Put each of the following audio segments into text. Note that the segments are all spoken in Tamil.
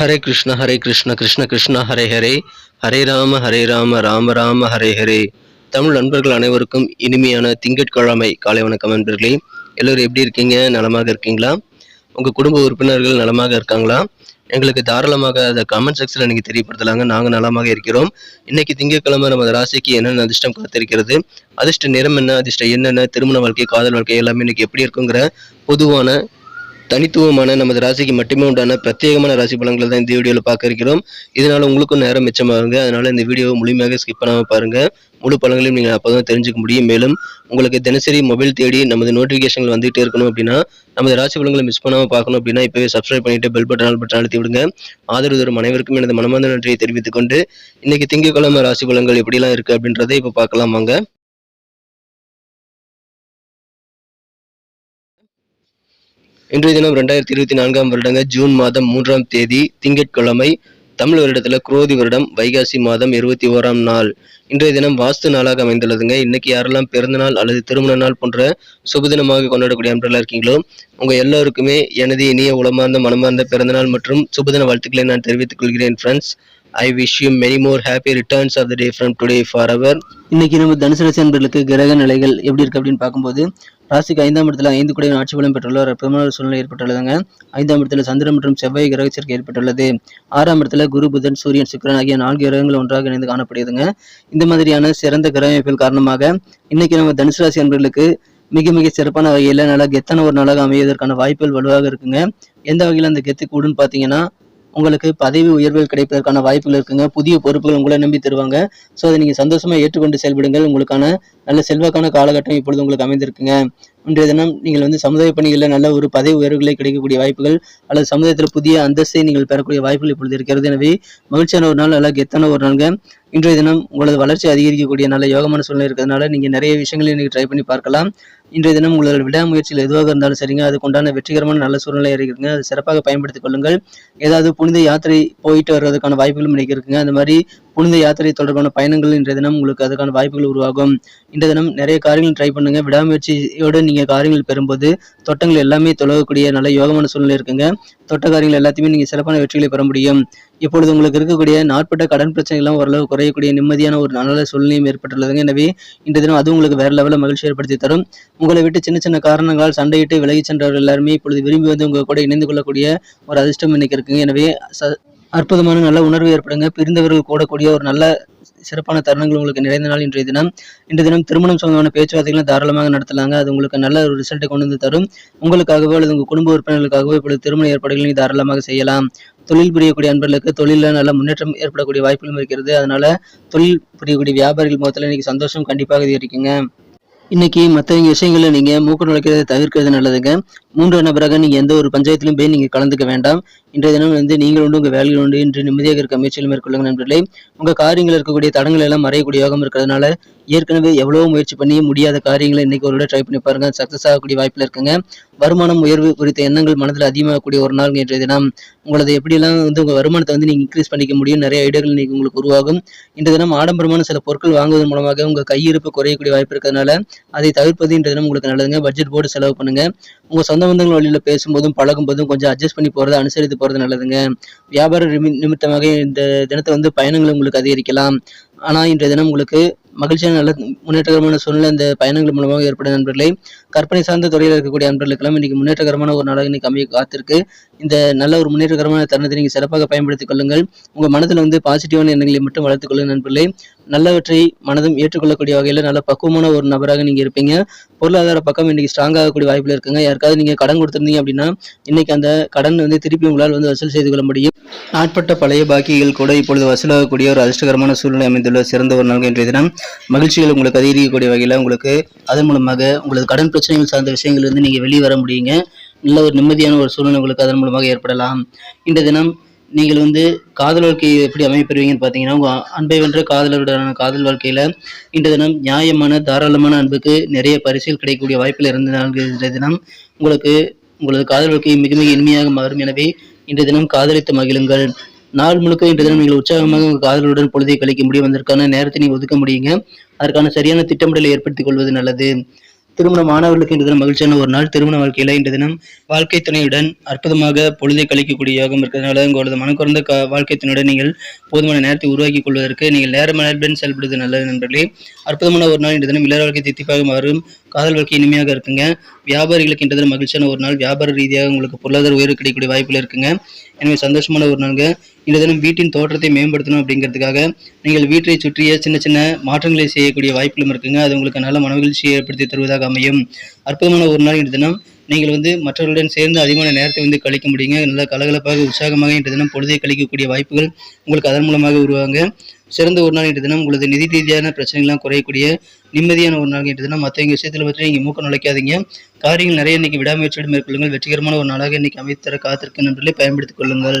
ஹரே கிருஷ்ண ஹரே கிருஷ்ண கிருஷ்ண கிருஷ்ண ஹரே ஹரே ஹரே ராம ஹரே ராம ராம ராம ஹரே ஹரே தமிழ் நண்பர்கள் அனைவருக்கும் இனிமையான திங்கட்கிழமை. காலை வணக்கம் நண்பர்களே. எல்லோரும் எப்படி இருக்கீங்க? நலமாக இருக்கீங்களா? உங்கள் குடும்ப உறுப்பினர்கள் நலமாக இருக்காங்களா? எங்களுக்கு தாராளமாக அதை கமெண்ட் செக்ஷனில் நீங்கள் தெரியப்படுத்தலாங்க. நாங்கள் நலமாக இருக்கிறோம். இன்னைக்கு திங்கட்கிழமை நமது ராசிக்கு என்னென்ன அதிர்ஷ்டம் காத்திருக்கிறது? அதிர்ஷ்ட நிறம் என்ன? அதிர்ஷ்டம் என்னென்ன திருமண வாழ்க்கை காதல் வாழ்க்கை எல்லாமே இன்னைக்கு எப்படி இருக்குங்கிற பொதுவான தனித்துவமான நமது ராசிக்கு மட்டுமே உண்டான பிரத்யேகமான ராசி பலன்களை தான் இந்த வீடியோவில் பார்க்க இருக்கிறோம். இதனால் உங்களுக்கும் நேரம் மிச்சமாகுங்க. அதனால் இந்த வீடியோவை முழுமையாக ஸ்கிப் பண்ணாமல் பாருங்கள் முழு பலன்களையும் நீங்கள் அப்போ தான் தெரிஞ்சுக்க முடியும். மேலும் உங்களுக்கு தினசரி மொபைல் தேடி நமது நோட்டிஃபிகேஷன்கள் வந்துகிட்டே இருக்கணும் அப்படின்னா நமது ராசி பலன்களை மிஸ் பண்ணாமல் பார்க்கணும் அப்படின்னா இப்போவே சப்ஸ்கிரைப் பண்ணிட்டு பெல் பட்டன் ஆல் பட்டன் அழுத்தி விடுங்க. ஆதரவு தரும் அனைவருக்கும் எனது மனமார்ந்த நன்றியை தெரிவித்துக் கொண்டு இன்னைக்கு திங்கட்கிழமை ராசி பலன்கள் எப்படிலாம் இருக்கு அப்படின்றத இப்போ பார்க்கலாம் வாங்க. இன்றைய தினம் ரெண்டாயிரத்தி இருபத்தி நான்காம் வருடங்க ஜூன் மாதம் மூன்றாம் தேதி திங்கட்கிழமை தமிழ் வருடத்துல குரோதி வருடம் வைகாசி மாதம் இருபத்தி ஓராம் நாள். இன்றைய தினம் வாஸ்து நாளாக அமைந்துள்ளதுங்க. இன்னைக்கு யாரெல்லாம் பிறந்த நாள் அல்லது திருமண நாள் போன்ற சுபதினமாக கொண்டாடக்கூடிய அன்பர்களாக இருக்கீங்களோ உங்க எல்லாருக்குமே எனது இனிய உளமார்ந்த மனமார்ந்த பிறந்தநாள் மற்றும் சுபதின வாழ்த்துக்களை நான் தெரிவித்துக் கொள்கிறேன் friends I wish you many more happy returns of the day from today for our இன்னைக்கு நம்ம தனுசு ராசி அன்பர்களுக்கு கிரக நிலைகள் எப்படி இருக்கு அப்படின்னு பார்க்கும்போது ராசிக்கு ஐந்தாம் இடத்துல ஐந்து கூட ஆட்சி பலம் பெற்றுள்ள ஒரு அற்புதமான சூழ்நிலை ஏற்பட்டுள்ளதுங்க. ஐந்தாம் இடத்துல சந்திரன் மற்றும் செவ்வாய் கிரக சேர்க்கை ஏற்பட்டுள்ளது. ஆறாம் இடத்துல குரு புதன் சூரியன் சுக்கிரன் ஆகிய நான்கு கிரகங்கள் ஒன்றாக இணைந்து காணப்படுதுங்க இந்த மாதிரியான சிறந்த கிரக அமைப்பில் காரணமாக இன்னைக்கு நம்ம தனுசு ராசி அன்பர்களுக்கு மிக மிக சிறப்பான வகையில் நல்லா கெத்தான ஒரு நாளாக அமைவதற்கான வாய்ப்புகள் வலுவாக இருக்குங்க. எந்த வகையில் அந்த கெத்து கூடுன்னு பார்த்தீங்கன்னா உங்களுக்கு பதவி உயர்வுகள் கிடைப்பதற்கான வாய்ப்புகள் இருக்குங்க. புதிய பொறுப்புகள் உங்களை நம்பி தருவாங்க. ஸோ அதை நீங்கள் சந்தோஷமா ஏற்றுக்கொண்டு செயல்படுங்கள். உங்களுக்கான நல்ல செல்வாக்கான காலகட்டம் இப்பொழுது உங்களுக்கு அமைந்திருக்குங்க. இன்றைய தினம் நீங்கள் வந்து சமுதாய பணிகளில் நல்ல ஒரு பதவி உயர்வுகளை கிடைக்கக்கூடிய வாய்ப்புகள் அல்லது சமுதாயத்தில் புதிய அந்தஸ்தை நீங்கள் பெறக்கூடிய வாய்ப்புகள் இப்பொழுது இருக்கிறது. எனவே மகிழ்ச்சியான ஒரு நாள் நல்ல கெத்தான ஒரு நாளுங்க. இன்றைய தினம் உங்களது வளர்ச்சி அதிகரிக்கக்கூடிய நல்ல யோகமான சூழ்நிலை இருக்கிறதுனால நீங்கள் நிறைய விஷயங்களை நீங்கள் ட்ரை பண்ணி பார்க்கலாம். இன்றைய தினம் உங்களோட விடாமுயற்சியில் எதுவாக இருந்தாலும் சரிங்க அதுக்குண்டான வெற்றிகரமான நல்ல சூழ்நிலை இருக்குங்க. அது சிறப்பாக பயன்படுத்திக் கொள்ளுங்கள். ஏதாவது புனித யாத்திரை போயிட்டு வர்றதுக்கான வாய்ப்புகளும் இன்னைக்கு இருக்குங்க. அந்த மாதிரி புனித யாத்திரை தொடர்பான பயணங்கள் இன்றைய தினம் உங்களுக்கு அதுக்கான வாய்ப்புகள் உருவாகும். இன்றைய தினம் நிறைய காரியங்கள் ட்ரை பண்ணுங்க. விடாமுயற்சியோடு நீங்க காரியங்கள் பெறும்போது தொட்டங்கள் எல்லாமே தொழகக்கூடிய நல்ல யோகமான சூழ்நிலை இருக்குங்க. தொட்ட காரியங்கள் எல்லாத்தையுமே நீங்க சிறப்பான வெற்றிகளை பெற முடியும். இப்பொழுது உங்களுக்கு இருக்கக்கூடிய நாட்பட்ட கடன் பிரச்சனைகள்லாம் ஓரளவு குறையக்கூடிய நிம்மதியான ஒரு நல்ல சூழ்நிலையும் ஏற்பட்டுள்ளதுங்க. எனவே இந்த தினம் அது உங்களுக்கு வேற லெவலில் மகிழ்ச்சி ஏற்படுத்தி தரும். உங்களை விட்டு சின்ன சின்ன காரணங்களால் சண்டையிட்டு விலகி சென்றவர்கள் எல்லாருமே இப்பொழுது விரும்பி வந்து உங்க கூட இணைந்து கொள்ளக்கூடிய ஒரு அதிர்ஷ்டம் இன்னைக்கு இருக்குங்க. எனவே அற்புதமான நல்ல உணர்வு ஏற்படுங்க. பிரிந்தவர்கள் கூடக்கூடிய ஒரு நல்ல சிறப்பான தருணங்கள் உங்களுக்கு நிறைந்த நாள் இன்றைய தினம். இன்றைய தினம் திருமணம் சம்பந்தமான பேச்சுவார்த்தைகளை தாராளமாக நடத்தலாங்க. அது உங்களுக்கு நல்ல ஒரு ரிசல்ட்டை கொண்டு வந்து தரும். உங்களுக்காகவோ அல்லது உங்கள் குடும்ப உறுப்பினர்களுக்காகவோ இப்பொழுது திருமண ஏற்பாடுகளை தாராளமாக செய்யலாம். தொழில் புரியக்கூடிய அன்பர்களுக்கு தொழிலில் நல்ல முன்னேற்றம் ஏற்படக்கூடிய வாய்ப்புகளும் இருக்கிறது. அதனால தொழில் புரியக்கூடிய வியாபாரிகள் முகத்தில் இன்னைக்கு சந்தோஷம் கண்டிப்பாக அதிகரிக்குங்க. இன்னைக்கு மற்ற விஷயங்களை நீங்க மூக்கு நுழைக்கிறத தவிர்க்கிறது நல்லதுங்க. மூன்று நபராக நீங்க எந்த ஒரு பஞ்சாயத்திலும் போய் நீங்க கலந்துக்க வேண்டாம். இன்றைய தினம் வந்து நீங்கள் உண்டு உங்க வேலைகள் உண்டு. இன்று நிம்மதியாக இருக்க முயற்சியில் மேற்கொள்ளுங்க நண்பர்களே. உங்க காரியங்கள் இருக்கக்கூடிய தடங்கள் எல்லாம் மறையக்கூடிய யோகம் இருக்கிறதுனால ஏற்கனவே எவ்வளவு முயற்சி பண்ணி முடியாத காரியங்களை இன்னைக்கு ஒரு ட்ரை பண்ணி பாருங்க. சக்சஸ் ஆகக்கூடிய வாய்ப்பில் இருக்குங்க. வருமானம் உயர்வு குறித்த எண்ணங்கள் மனதில் அதிகமாகக்கூடிய ஒரு நாள் இன்றைய தினம். உங்களது எப்படியெல்லாம் வந்து உங்க வருமானத்தை வந்து நீங்க இன்க்ரீஸ் பண்ணிக்க முடியும் நிறைய ஐடியாக்கள் இன்னைக்கு உங்களுக்கு உருவாகும். இன்றைய தினம் ஆடம்பரமான சில பொருட்கள் வாங்குவதன் மூலமாக உங்க கையிருப்பு குறையக்கூடிய வாய்ப்பு இருக்கிறதுனால அதை தவிர்ப்பது இன்றைய தினம் உங்களுக்கு நல்லதுங்க. பட்ஜெட் போர்டு செலவு பண்ணுங்க. உங்க சொந்த பந்தங்கள் வழியில பேசும்போதும் பழகும் போதும் கொஞ்சம் அட்ஜஸ்ட் பண்ணி போறதை அனுசரித்து போறது நல்லதுங்க. வியாபார நிமி- நிமித்தமாக இந்த தினத்தை வந்து பயணங்கள் உங்களுக்கு அதிகரிக்கலாம். ஆனா இன்றைய தினம் உங்களுக்கு மகிழ்ச்சியான நல்ல முன்னேற்றகரமான சூழ்நிலை இந்த பயணங்கள் மூலமாக ஏற்படும் நண்பர்களே. கற்பனை சார்ந்த துறையில் இருக்கக்கூடிய நண்பர்களுக்கெல்லாம் இன்னைக்கு முன்னேற்றகரமான ஒரு நாளாக இன்னைக்கு அமைய காத்திருக்கு. இந்த நல்ல ஒரு முன்னேற்றகரமான தருணத்தை நீங்க சிறப்பாக பயன்படுத்திக் கொள்ளுங்கள். உங்க மனதில் வந்து பாசிட்டிவான எண்ணங்களை மட்டும் வளர்த்துக் கொள்ளுங்கள் நண்பர்களே. நல்லவற்றை மனதும் ஏற்றுக்கொள்ளக்கூடிய வகையில் நல்ல பக்குவமான ஒரு நபராக நீங்க இருப்பீங்க. பொருளாதார பக்கம் இன்னைக்கு ஸ்ட்ராங் ஆகக்கூடிய வாய்ப்புகள் இருக்குங்க. யாருக்காவது நீங்க கடன் கொடுத்திருந்தீங்க அப்படின்னா இன்னைக்கு அந்த கடன் வந்து திருப்பி உங்களால் வந்து வசூல் செய்து கொள்ள முடியும். நாட்பட்ட பழைய பாக்கிகள் கூட இப்பொழுது வசூலாகக்கூடிய ஒரு அதிர்ஷ்டகரமான சூழ்நிலை அமைந்துள்ள சிறந்த ஒரு நாள் இன்றைய தினம். மகிழ்ச்சிகள் உங்களுக்கு அதிகரிக்கக்கூடிய வகையில் உங்களுக்கு அதன் மூலமாக உங்களது கடன் பிரச்சனைகள் சார்ந்த விஷயங்கள் இருந்து நீங்கள் வெளியே வர முடியுங்க. நல்ல ஒரு நிம்மதியான ஒரு சூழ்நிலை உங்களுக்கு அதன் மூலமாக ஏற்படலாம். இந்த தினம் நீங்கள் வந்து காதல் வாழ்க்கையை எப்படி அமைப்பெறுவீங்கன்னு பார்த்தீங்கன்னா உங்கள் அன்பை வென்ற காதலருடனான காதல் வாழ்க்கையில் இன்று தினம் நியாயமான தாராளமான அன்புக்கு நிறைய பரிசில் கிடைக்கக்கூடிய வாய்ப்பில் இருந்த நாள்கள் இன்றைய தினம் உங்களுக்கு உங்களது காதல் வாழ்க்கை மிக மிக இனிமையாக மாறும். எனவே இன்றைய தினம் காதலித்து மகிழுங்கள். நாள் முழுக்க இன்று தினம் நீங்கள் உற்சாகமாக உங்கள் காதலுடன் பொழுதை கழிக்க முடியும். அதற்கான நேரத்தை நீங்கள் ஒதுக்க முடியுங்க. அதற்கான சரியான திட்டமிடலை ஏற்படுத்திக் கொள்வது நல்லது. திருமணம் ஆனவர்களுக்கு இன்று தினம் மகிழ்ச்சியான ஒரு நாள். திருமண வாழ்க்கையில இன்று தினம் வாழ்க்கை துணையுடன் அற்புதமாக பொழுதை கழிக்கக்கூடிய யோகம் இருக்கிறதுனால உங்களது மனக்குறந்த க வாழ்க்கை துணையுடன் நீங்கள் போதுமான நேரத்தை உருவாக்கி கொள்வதற்கு நீங்கள் நேர மனதுடன் செயல்படுவது நல்லது நண்பர்களே. அற்புதமான ஒரு நாள் இன்று தினம் இளர் வாழ்க்கை தித்திப்பாக மாறும். காதல் வாழ்க்கை இனிமையாக இருக்குங்க. வியாபாரிகளுக்கு இன்று தினம் மகிழ்ச்சியான ஒரு நாள். வியாபார ரீதியாக உங்களுக்கு பொருளாதார உயர்வு கிடைக்கக்கூடிய வாய்ப்புகள் இருக்குங்க. எனவே சந்தோஷமான ஒரு நாளுங்க. இந்த தினம் வீட்டின் தோற்றத்தை மேம்படுத்தணும் அப்படிங்கிறதுக்காக நீங்கள் வீட்டை சுற்றிய சின்ன சின்ன மாற்றங்களை செய்யக்கூடிய வாய்ப்புகளும் இருக்குங்க. அது உங்களுக்கு நல்ல மனமகிழ்ச்சியை ஏற்படுத்தி தருவதாக அமையும். அற்புதமான ஒரு நாள் இன்று தினம். நீங்கள் வந்து மற்றவர்களுடன் சேர்ந்து அதிகமான நேரத்தை வந்து கழிக்க முடியுங்க. நல்ல கலகலப்பாக உற்சாகமாக இன்று தினம் பொழுதை கழிக்கக்கூடிய வாய்ப்புகள் உங்களுக்கு அதன் மூலமாக உருவாங்க சிறந்த ஒரு நாள் இன்று தினம். உங்களது நிதி ரீதியான பிரச்சனைகள்லாம் குறையக்கூடிய நிம்மதியான ஒரு நாள் இன்று தினம். மற்றவங்க விஷயத்தில் பற்றி நீங்கள் மூக்க நுழைக்காதீங்க. காரியங்கள் நிறைய இன்னைக்கு விடாமுயற்சியோடு மேற்கொள்ளுங்கள். வெற்றிகரமான ஒரு நாளாக இன்னைக்கு அமைத்து தர காத்திருக்க நன்றிகளை பயன்படுத்திக் கொள்ளுங்கள்.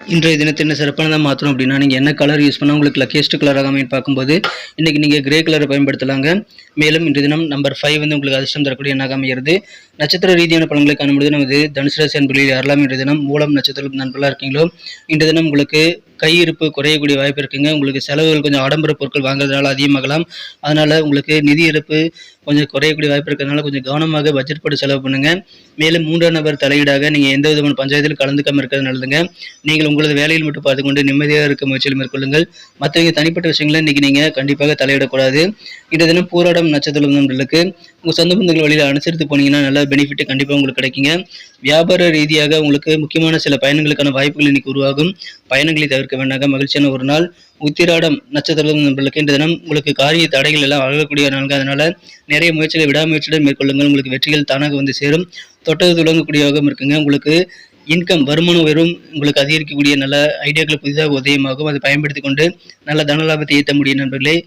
இன்றைய தினத்தை என்ன சிறப்பானதாக மாற்றணும் அப்படின்னா நீங்கள் என்ன கலர் யூஸ் பண்ணால் உங்களுக்கு லக்கியஸ்ட் கலராக அமைன்னு பார்க்கும்போது இன்றைக்கி நீங்கள் கிரே கலரை பயன்படுத்தலாங்க. மேலும் இன்றைய தினம் நம்பர் ஃபைவ் வந்து உங்களுக்கு அதிர்ஷ்டம் தரக்கூடிய எண்ணாக அமைகிறது. நட்சத்திர ரீதியான பலன்களை காணும்போது நமது தனுசு ராசி அன்பர்களில் யாரெல்லாம் இன்றைய தினம் மூலம் நட்சத்திரம் நண்பர்களாக இருக்கீங்களோ இன்றைய தினம் உங்களுக்கு கையிருப்பு குறையக்கூடிய வாய்ப்பு இருக்குங்க. உங்களுக்கு செலவுகள் கொஞ்சம் ஆடம்பர பொருட்கள் வாங்குறதுனால அதிகமாகலாம். அதனால் உங்களுக்கு நிதி இருப்பு கொஞ்சம் குறையக்கூடிய வாய்ப்பு இருக்கிறதுனால கொஞ்சம் கவனமாக பட்ஜெட் போட்டு செலவு பண்ணுங்க. மேலும் மூன்றாம் நபர் தலையீடாக நீங்கள் எந்த விதமான பஞ்சாயத்தில் கலந்துக்காமல் இருக்கிறது நல்லதுங்க. நீங்கள் உங்களது வேலையில் மட்டும் பார்த்துக்கொண்டு நிம்மதியாக இருக்க முயற்சியில் மேற்கொள்ளுங்கள். மற்றவங்க தனிப்பட்ட விஷயங்களை இன்னைக்கு நீங்கள் கண்டிப்பாக தலையிடக்கூடாது. இந்த தினம் பூராடம் நட்சத்திரம் நண்பர்களுக்கு உங்கள் சொந்த பந்தங்கள் வழியில் அனுசரித்து போனீங்கன்னா நல்ல பெனிஃபிட் கண்டிப்பாக உங்களுக்கு கிடைக்குங்க. வியாபார ரீதியாக உங்களுக்கு முக்கியமான சில பயணங்களுக்கான வாய்ப்புகள் இன்னைக்கு உருவாகும். பயணங்களை தவிர்க்க வேண்டாங்க. மகிழ்ச்சியான ஒரு நாள். உத்திராடம் நட்சத்திரம் நண்பர்களுக்கு இந்த தினம் உங்களுக்கு காரிய தடைகள் எல்லாம் அழகக்கூடிய நான்கு அதனால நிறைய முயற்சிகளை விடாமுயற்சியுடன் மேற்கொள்ளுங்கள். உங்களுக்கு வெற்றிகள் தானாக வந்து சேரும். தொட்டது துளங்கக்கூடிய இருக்குங்க. உங்களுக்கு இன்கம் வருமான உயர்வும் உங்களுக்கு அதிகரிக்கக்கூடிய நல்ல ஐடியாக்கள் புதிதாக உதயமாகும். அதை பயன்படுத்தி கொண்டு நல்ல தன லாபத்தை ஈட்ட முடியும் நண்பர்களே.